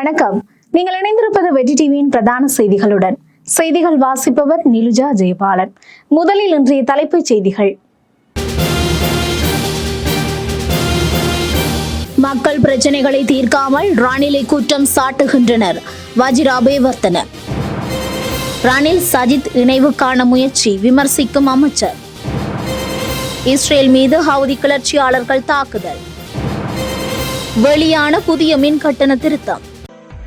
வணக்கம். நீங்கள் இணைந்திருப்பது வெற்றி டிவியின் பிரதான செய்திகளுடன். செய்திகள் வாசிப்பவர் நிலுஜா ஜெயபாலன். முதலில் இன்றைய தலைப்புச் செய்திகள். மக்கள் பிரச்சனைகளை தீர்க்காமல் ரணிலை குற்றம் சாட்டுகின்றனர். வஜிர அபேவர்த்தன ரணில் சஜித் இணைவுக்கான முயற்சி விமர்சிக்கும் அமைச்சர். இஸ்ரேல் மீது ஹவுதி கிளர்ச்சியாளர்கள் தாக்குதல். வெளியான புதிய மின் கட்டண திருத்தம்.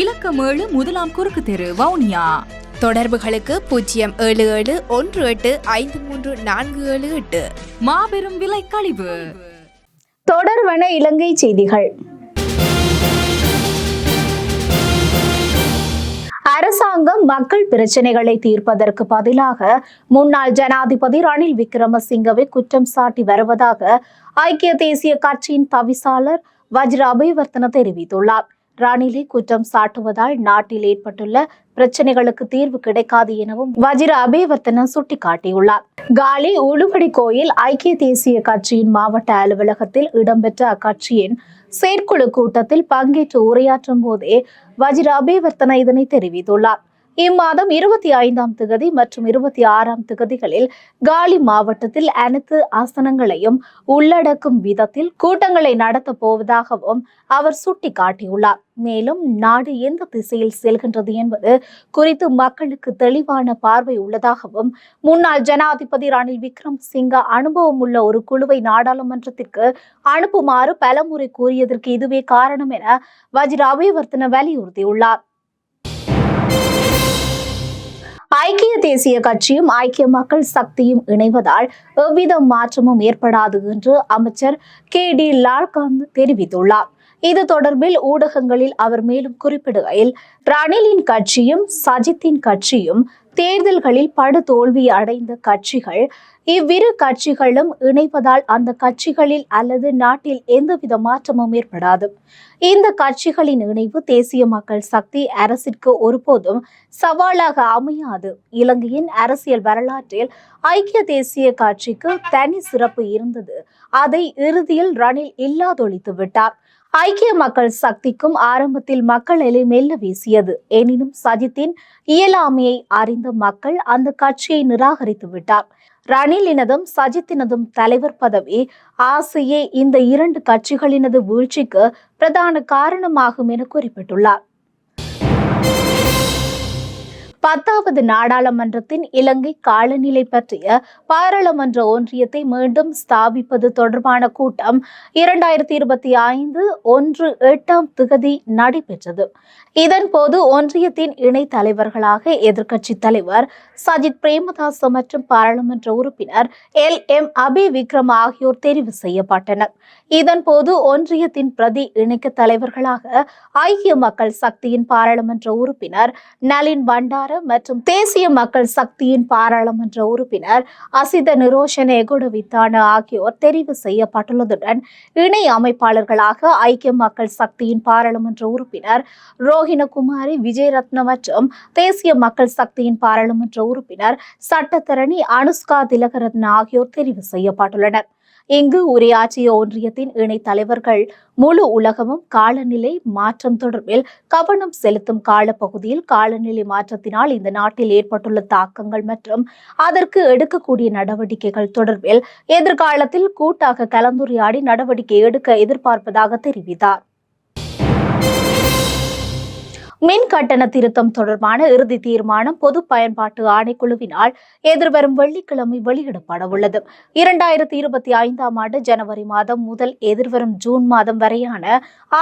இலக்கம் ஏழு முதலாம் குறுக்கு தெரு வவுனியா. தொடர்புகளுக்கு பூஜ்ஜியம் ஏழு ஏழு ஒன்று எட்டு ஐந்து மூன்று நான்கு ஏழு எட்டு. மாபெரும் விலை கழிவு தொடர்வன இலங்கை செய்திகள். அரசாங்கம் மக்கள் பிரச்சனைகளை தீர்ப்பதற்கு பதிலாக முன்னாள் ஜனாதிபதி ரணில் விக்ரமசிங்கவை குற்றம் சாட்டி வருவதாக ஐக்கிய தேசிய கட்சியின் தவிசாளர் வஜ்ர அபயவர்த்தன தெரிவித்துள்ளார். ரணிலை குற்றம் சாட்டுவதால் நாட்டில் ஏற்பட்டுள்ள பிரச்சனைகளுக்கு தீர்வு கிடைக்காது எனவும் வஜிர அபேவர்த்தன சுட்டிக்காட்டியுள்ளார். காலி உளுவடி கோயில் ஐக்கிய தேசிய கட்சியின் மாவட்ட அலுவலகத்தில் இடம்பெற்ற அக்கட்சியின் செயற்குழு கூட்டத்தில் பங்கேற்று உரையாற்றும் போதே வஜிர அபேவர்த்தன இதனை தெரிவித்துள்ளார். இம்மாதம் இருபத்தி ஐந்தாம் திகதி மற்றும் இருபத்தி ஆறாம் திகதிகளில் காலி மாவட்டத்தில் அனைத்து ஆசனங்களையும் உள்ளடக்கும் விதத்தில் கூட்டங்களை நடத்தப் போவதாகவும் அவர் சுட்டிக்காட்டியுள்ளார். மேலும் நாடு எந்த திசையில் செல்கின்றது என்பது குறித்து மக்களுக்கு தெளிவான பார்வை உள்ளதாகவும் முன்னாள் ஜனாதிபதி ரணில் விக்ரம் சிங்க அனுபவம் உள்ள ஒரு குழுவை நாடாளுமன்றத்திற்கு அனுப்புமாறு பலமுறை கூறியதற்கு இதுவே காரணம் என வஜிர அபயவர்த்தன வலியுறுத்தியுள்ளார். ஐக்கிய தேசிய கட்சியும் ஐக்கிய மக்கள் சக்தியும் இணைவதால் எவ்வித மாற்றமும் ஏற்படாது என்று அமைச்சர் கே டி லால்காந்த் தெரிவித்துள்ளார். இது தொடர்பில் ஊடகங்களில் அவர் மேலும் குறிப்பிடுகையில் ரணிலின் கட்சியும் சஜித்தின் கட்சியும் தேர்தல்களில் படு தோல்வி அடைந்த கட்சிகள் இவ்விரு கட்சிகளும் இணைவதால் அந்த கட்சிகளில் அல்லது நாட்டில் எந்தவித மாற்றமும் ஏற்படாது. இந்த கட்சிகளின் இணைவு தேசிய மக்கள் சக்தி அரசிற்கு ஒருபோதும் சவாலாக அமையாது. இலங்கையின் அரசியல் வரலாற்றில் ஐக்கிய தேசிய கட்சிக்கு தனி சிறப்பு இருந்தது. அதை இறுதியில் ரணில் இல்லாதொழித்து விட்டார். ஐக்கிய மக்கள் சக்திக்கும் ஆரம்பத்தில் மக்கள் எலை மெல்ல வீசியது. எனினும் சஜித்தின் இயலாமையை அறிந்த மக்கள் அந்த கட்சியை நிராகரித்து விட்டார். ரணிலினதும் சஜித்தினதும் தலைவர் பதவி ஆசையே இந்த இரண்டு கட்சிகளினது வீழ்ச்சிக்கு பிரதான காரணமாகும் என குறிப்பிட்டுள்ளார். பத்தாவது நாடாளுமன்றத்தின் இலங்கை காலநிலை பற்றிய பாராளுமன்ற ஒன்றியத்தை மீண்டும் ஸ்தாபிப்பது தொடர்பான கூட்டம் இரண்டாயிரத்தி இருபத்தி ஐந்து ஒன்று எட்டாம் திகதி நடைபெற்றது. இதன்போது ஒன்றியத்தின் இணை தலைவர்களாக எதிர்க்கட்சி தலைவர் சஜித் பிரேமதாச மற்றும் பாராளுமன்ற உறுப்பினர் எல். எம். அபி விக்ரம் ஆகியோர் தெரிவு செய்யப்பட்டனர். இதன்போது ஒன்றியத்தின் பிரதி இணைக்க தலைவர்களாக ஐக்கிய மக்கள் சக்தியின் பாராளுமன்ற உறுப்பினர் நளின் பண்டார மற்றும் தேசிய மக்கள் சக்தியின் பாராளுமன்ற உறுப்பினர் அசித நிரோஷன் எகுடவித்தான ஆகியோர் தெரிவு செய்யப்பட்டுள்ளதுடன் இணை அமைப்பாளர்களாக ஐக்கிய மக்கள் சக்தியின் பாராளுமன்ற உறுப்பினர் ரோஹிணகுமாரி விஜயரத்ன மற்றும் தேசிய மக்கள் சக்தியின் பாராளுமன்ற உறுப்பினர் சட்டத்தரணி அனுஷ்கா திலகரத்ன ஆகியோர் தெரிவு செய்யப்பட்டுள்ளனர். இங்கு உரையாற்றிய ஒன்றியத்தின் இணைத் தலைவர்கள் முழு உலகமும் காலநிலை மாற்றம் தொடர்பில் கவனம் செலுத்தும் காலப்பகுதியில் காலநிலை மாற்றத்தினால் இந்த நாட்டில் ஏற்பட்டுள்ள தாக்கங்கள் மற்றும் அதற்கு எடுக்கக்கூடிய நடவடிக்கைகள் தொடர்பில் எதிர்காலத்தில் கூட்டாக கலந்துரையாடி நடவடிக்கை எடுக்க எதிர்பார்ப்பதாக தெரிவித்தார். மின் கட்டண திருத்தம் தொடர்பான இறுதி தீர்மானம் பொது பயன்பாட்டு ஆணைக்குழுவினால் எதிர்வரும் வெள்ளிக்கிழமை வெளியிடப்பட உள்ளது இரண்டாயிரத்தி இருபத்தி ஐந்தாம் ஆண்டு ஜனவரி மாதம் முதல் எதிர்வரும் ஜூன் மாதம் வரையான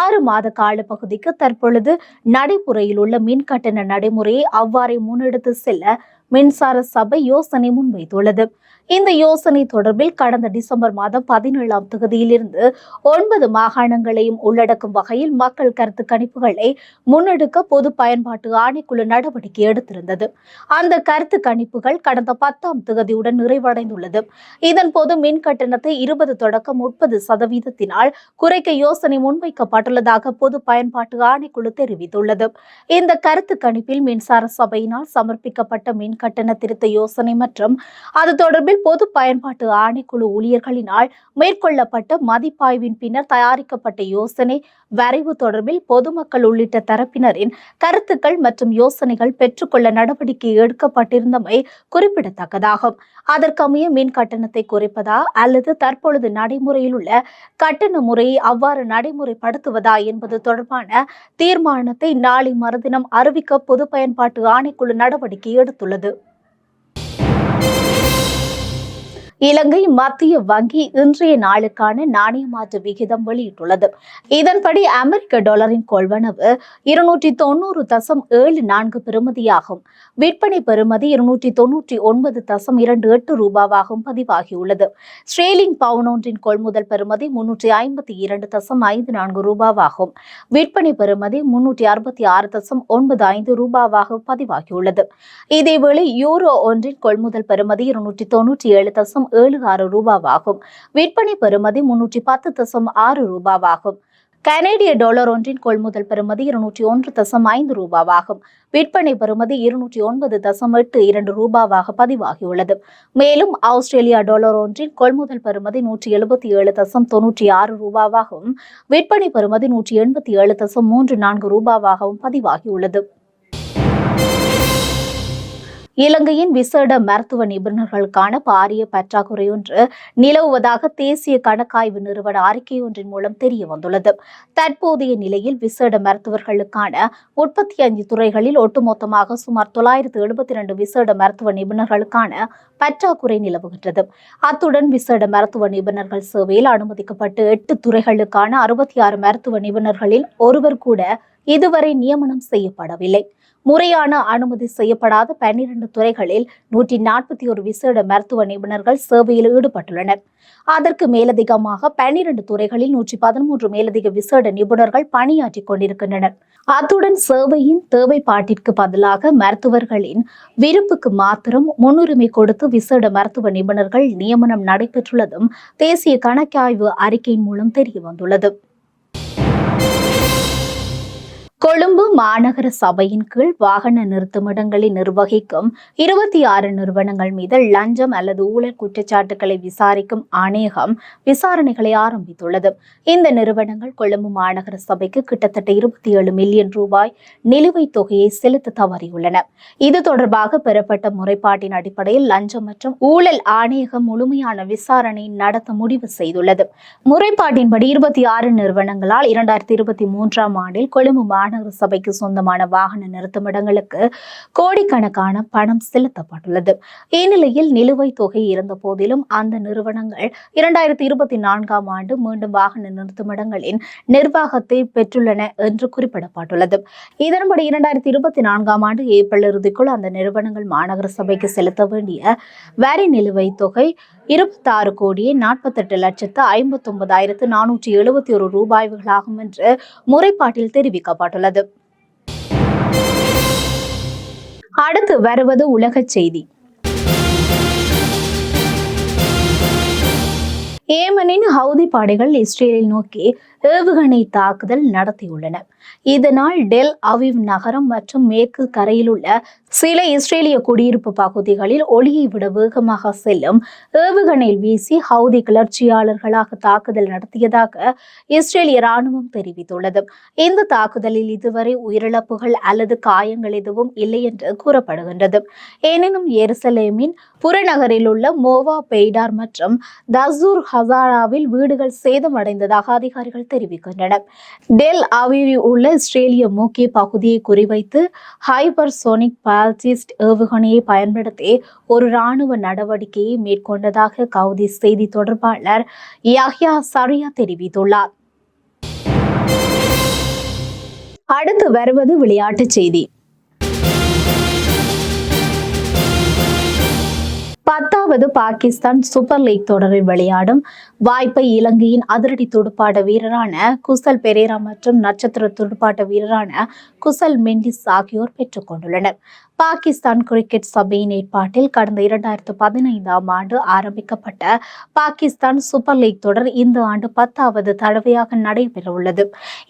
ஆறு மாத கால பகுதிக்கு தற்பொழுது நடைமுறையில் உள்ள மின் கட்டண நடைமுறையை அவ்வாறே முன்னெடுத்து செல்ல மின்சார சபை யோசனை முன்வைத்துள்ளது. இந்த யோசனை தொடர்பில் கடந்த டிசம்பர் மாதம் பதினேழாம் தொகுதியிலிருந்து ஒன்பது மாகாணங்களையும் உள்ளடக்கும் வகையில் மக்கள் கருத்து கணிப்புகளை முன்னெடுக்க பொது பயன்பாட்டு ஆணைக்குழு நடவடிக்கை எடுத்திருந்தது. அந்த கருத்து கணிப்புகள் கடந்த பத்தாம் தொகுதியுடன் நிறைவடைந்துள்ளது. இதன் போது மின் கட்டணத்தை இருபது தொடக்கம் முப்பது சதவீதத்தினால் குறைக்க யோசனை முன்வைக்கப்பட்டுள்ளதாக பொது பயன்பாட்டு ஆணைக்குழு தெரிவித்துள்ளது. இந்த கருத்து கணிப்பில் மின்சார சபையினால் சமர்ப்பிக்கப்பட்ட மின் கட்டண திருத்த யோசனை மற்றும் அது தொடர்பில் பொது பயன்பாட்டு ஆணைக்குழு ஊழியர்களினால் மேற்கொள்ளப்பட்ட மதிப்பாய்வின் பின்னர் தயாரிக்கப்பட்ட யோசனை வரைவு தொடர்பில் பொதுமக்கள் உள்ளிட்ட தரப்பினரின் கருத்துக்கள் மற்றும் யோசனைகள் பெற்றுக்கொள்ள நடவடிக்கை எடுக்கப்பட்டிருந்தமை குறிப்பிடத்தக்கதாகும். அதற்கமைய மின் கட்டணத்தை குறைப்பதா அல்லது தற்பொழுது நடைமுறையில் உள்ள கட்டண முறையை அவ்வாறு நடைமுறைப்படுத்துவதா என்பது தொடர்பான தீர்மானத்தை நாளை மறுதினம் அறிவிக்க பொது பயன்பாட்டு ஆணைக்குழு நடவடிக்கை எடுத்துள்ளது. இலங்கை மத்திய வங்கி இன்றைய நாளுக்கான நாணய மாற்று விகிதம் வெளியிட்டுள்ளது. இதன்படி அமெரிக்க டாலரின் கொள்வனவு இருநூற்றி தொண்ணூறு தசம் ஏழு நான்கு பெறுமதியாகும். விற்பனை பெறுமதி இருநூற்றி தொன்னூற்றி ஒன்பது தசம் இரண்டு எட்டு ரூபாவாகவும் பதிவாகியுள்ளது. ஸ்ட்ரேலிங் பவுன் ஒன்றின் கொள்முதல் பெறுமதி முன்னூற்றி ஐம்பத்தி இரண்டு தசம் ஐந்து நான்கு ரூபாவாகும். விற்பனை பெறுமதி முன்னூற்றி அறுபத்தி ஆறு தசம் ஒன்பது ஐந்து ரூபாவாக பதிவாகியுள்ளது. இதேவேளை யூரோ ஒன்றின் கொள்முதல் பெறுமதி இருநூற்றி தொன்னூற்றி ஏழு தசம் ஏழு ஆறு ரூபாவாகும். விற்பனை பெறுமதி முன்னூற்றி பத்து தசம் ஆறு ரூபாவாகும். கனேடிய டாலர் ஒன்றின் கொள்முதல் பெறுமதி இருநூற்றி ஒன்று தசம் ஐந்து ரூபாவாகும். விற்பனை பெறுமதி இருநூற்றி ஒன்பது தசம் எட்டு இரண்டு ரூபாவாக பதிவாகியுள்ளது. மேலும் ஆஸ்திரேலியா டாலர் ஒன்றின் கொள்முதல் பெறுமதி நூற்றி எழுபத்தி ஏழு தசம் தொன்னூற்றி ஆறு ரூபாவாகவும் விற்பனை பெறுமதி நூற்றி எண்பத்தி ஏழு தசம் மூன்று நான்கு ரூபாவாகவும் பதிவாகியுள்ளது. இலங்கையின் விசேட மருத்துவ நிபுணர்களுக்கான பாரிய பற்றாக்குறை ஒன்று நிலவுவதாக தேசிய கணக்காய்வு நிறுவன அறிக்கை ஒன்றின் மூலம் தெரிய வந்துள்ளது தற்போதைய நிலையில் விசேட மருத்துவர்களுக்கான முப்பத்தி அஞ்சு துறைகளில் ஒட்டுமொத்தமாக சுமார் தொள்ளாயிரத்து எழுபத்தி இரண்டு விசேட மருத்துவ நிபுணர்களுக்கான பற்றாக்குறை நிலவுகின்றது. அத்துடன் விசேட மருத்துவ நிபுணர்கள் சேவையில் அனுமதிக்கப்பட்டு எட்டு துறைகளுக்கான அறுபத்தி ஆறு மருத்துவ நிபுணர்களில் ஒருவர் கூட இதுவரை நியமனம் செய்யப்படவில்லை. முறையான அனுமதி செய்யப்படாத பன்னிரண்டு துறைகளில் நூற்றி நாற்பத்தி ஒரு விசேட மருத்துவ நிபுணர்கள் சேவையில் ஈடுபட்டுள்ளனர். அதற்கு மேலதிகமாக பன்னிரண்டு துறைகளில் நூற்றி பதிமூன்று மேலதிக விசேட நிபுணர்கள் பணியாற்றிக் கொண்டிருக்கின்றனர். அத்துடன் சேவையின் தேவைப்பாட்டிற்கு பதிலாக மருத்துவர்களின் விருப்புக்கு மாத்திரம் முன்னுரிமை கொடுத்து விசேட மருத்துவ நிபுணர்கள் நியமனம் நடைபெற்றுள்ளதும் தேசிய கணக்காய்வு அறிக்கையின் மூலம் தெரிய கொழும்பு மாநகர சபையின் கீழ் வாகன நிறுத்துமிடங்களை நிர்வகிக்கும் இருபத்தி ஆறு நிறுவனங்கள் மீது லஞ்சம் அல்லது ஊழல் குற்றச்சாட்டுகளை விசாரிக்கும் ஆணையகம் விசாரணைகளை ஆரம்பித்துள்ளது. இந்த நிறுவனங்கள் கொழும்பு மாநகர சபைக்கு கிட்டத்தட்ட இருபத்தி ஏழு மில்லியன் ரூபாய் நிலுவைத் தொகையை செலுத்த தவறியுள்ளன. இது தொடர்பாக பெறப்பட்ட முறைப்பாட்டின் அடிப்படையில் லஞ்சம் மற்றும் ஊழல் ஆணையகம் முழுமையான விசாரணை நடத்த முடிவு செய்துள்ளது. முறைப்பாட்டின்படி இருபத்தி ஆறு நிறுவனங்களால் இரண்டாயிரத்தி இருபத்தி மூன்றாம் ஆண்டில் கொழும்பு மாநகர சபைக்கு சொந்தமான வாகன நிறுத்துமிடங்களுக்கு கோடிக்கணக்கான பணம் செலுத்தப்பட்டுள்ளது. இந்நிலையில் நிலுவைத் தொகை இருந்த போதிலும் அந்த நிறுவனங்கள் இரண்டாயிரத்தி இருபத்தி நான்காம் ஆண்டு மீண்டும் வாகன நிறுத்துமிடங்களின் நிர்வாகத்தை பெற்றுள்ளன என்று குறிப்பிடப்பட்டுள்ளது. இதன்படி இரண்டாயிரத்தி இருபத்தி நான்காம் ஆண்டு ஏப்ரல் இறுதிக்குள் அந்த நிறுவனங்கள் மாநகர சபைக்கு செலுத்த வேண்டிய வரி நிலுவைத் தொகை இருபத்தாறு கோடியே நாற்பத்தெட்டு லட்சத்து ஐம்பத்தொன்பதாயிரத்து நானூற்றி எழுபத்தி ஒரு ரூபாய்களாகும் என்று முறைப்பாட்டில் தெரிவிக்கப்பட்டுள்ளது. அடுத்து வருவது உலகச் செய்தி. ஏமனின் ஹவுதி படைகள் இஸ்ரேலை நோக்கி ஏவுகணை தாக்குதல் நடத்தியுள்ளன. இதனால் டெல் அவிவ் நகரம் மற்றும் மேற்கு கரையில் உள்ள சில இஸ்ரேலிய குடியிருப்பு பகுதிகளில் ஒளியை விட வேகமாக செல்லும் ஏவுகணையில் வீசி ஹவுதி கிளர்ச்சியாளர்களாக தாக்குதல் நடத்தியதாக இஸ்ரேலிய ராணுவம் தெரிவித்துள்ளது. இந்த தாக்குதலில் இதுவரை உயிரிழப்புகள் அல்லது காயங்கள் எதுவும் இல்லை என்று கூறப்படுகின்றது. எனினும் எருசலேமின் புறநகரில் உள்ள மோவா பெய்டார் மற்றும் தசூர் ஹசாராவில் வீடுகள் சேதமடைந்ததாக அதிகாரிகள் தெரிவிக்கின்றனர். டெல் அவிவில் உள்ள இஸ்ரேலிய முக்கிய பகுதியை குறிவைத்து ஹைபர்சோனிக் பால்டிஸ்ட் ஏவுகணையை பயன்படுத்தி ஒரு ராணுவ நடவடிக்கையை மேற்கொண்டதாக கவுதி செய்தி தொடர்பாளர் யாஹ்யா சரியா தெரிவித்துள்ளார். அடுத்து வருவது விளையாட்டுச் செய்தி. பத்தாவது பாகிஸ்தான் சூப்பர் லீக் தொடரில் விளையாடும் வாய்ப்பை இலங்கையின் அதிரடி துடுப்பாட்ட வீரரான குசல் பெரேரா மற்றும் நட்சத்திர துடுப்பாட்ட வீரரான குசல் மெண்டிஸ் ஆகியோர் பெற்றுக்கொண்டுள்ளனர் பாகிஸ்தான் கிரிக்கெட் சபையின் ஏற்பாட்டில் கடந்த இரண்டாயிரத்து பதினைந்தாம் ஆண்டு ஆரம்பிக்கப்பட்ட பாகிஸ்தான் சூப்பர் லீக் தொடர் இந்த ஆண்டு பத்தாவது தடவையாக நடைபெறவுள்ளது.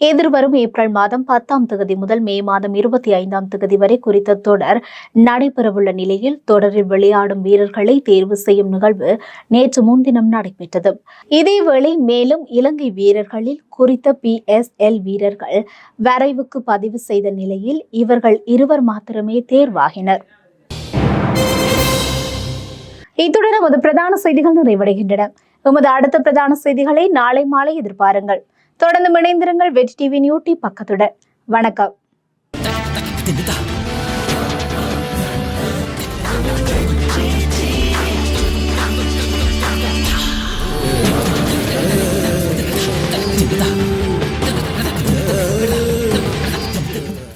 எதிர்வரும் ஏப்ரல் மாதம் பத்தாம் தேதி முதல் மே மாதம் இருபத்தி ஐந்தாம் தேதி வரை குறித்த தொடர் நடைபெறவுள்ள நிலையில் தொடரில் விளையாடும் வீரர்களை தேர்வு செய்யும் நிகழ்வு நேற்று முன்தினம் நடைபெற்றது. இதேவேளை மேலும் இலங்கை வீரர்களில் குறித்த பி எஸ் எல் வீரர்கள் வரைவுக்கு பதிவு செய்த நிலையில் இவர்கள் இருவர் மாத்திரமே தேர்வாகினர். இத்துடன் நமது பிரதான செய்திகள் நிறைவடைகின்றன. எமது அடுத்த பிரதான செய்திகளை நாளை மாலை எதிர்பாருங்கள். தொடர்ந்து இணைந்திருங்கள் வெற்றி டிவி யூடியூப் பக்கத்துடன். வணக்கம்.